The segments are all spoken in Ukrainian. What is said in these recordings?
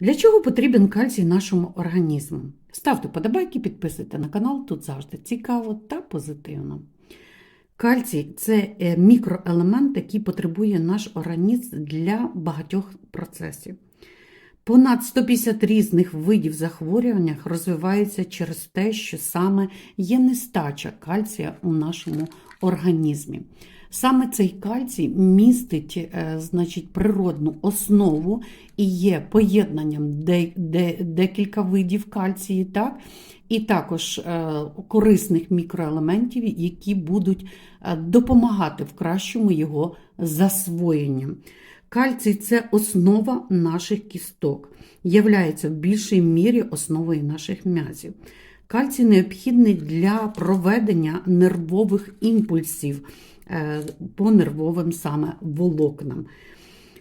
Для чого потрібен кальцій нашому організму? Ставте подобайки, підписуйте на канал, тут завжди цікаво та позитивно. Кальцій це е, мікроелемент, який потребує наш організм для багатьох процесів. Понад 150 різних видів захворювань розвиваються через те, що саме є нестача кальція у нашому організмі. Саме цей кальцій містить е, значить, природну основу і є поєднанням де, де, декілька видів кальції, так? і також е, корисних мікроелементів, які будуть е, допомагати в кращому його засвоєнні. Кальцій це основа наших кісток, являється в більшій мірі основою наших м'язів. Кальцій необхідний для проведення нервових імпульсів е, по нервовим саме волокнам.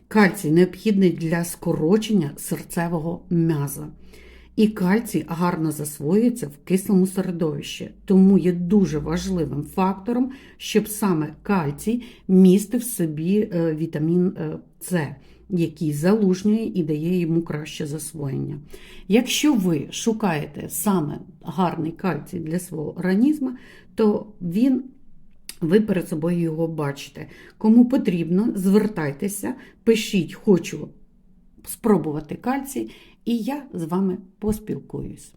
Кальцій необхідний для скорочення серцевого м'яза. І кальцій гарно засвоюється в кислому середовищі, тому є дуже важливим фактором, щоб саме кальцій містив в собі е, вітамін е, С, який залужнює і дає йому краще засвоєння. Якщо ви шукаєте саме гарний кальцій для свого організму, то він ви перед собою його бачите. Кому потрібно, звертайтеся, пишіть, хочу спробувати кальцій, і я з вами поспілкуюсь.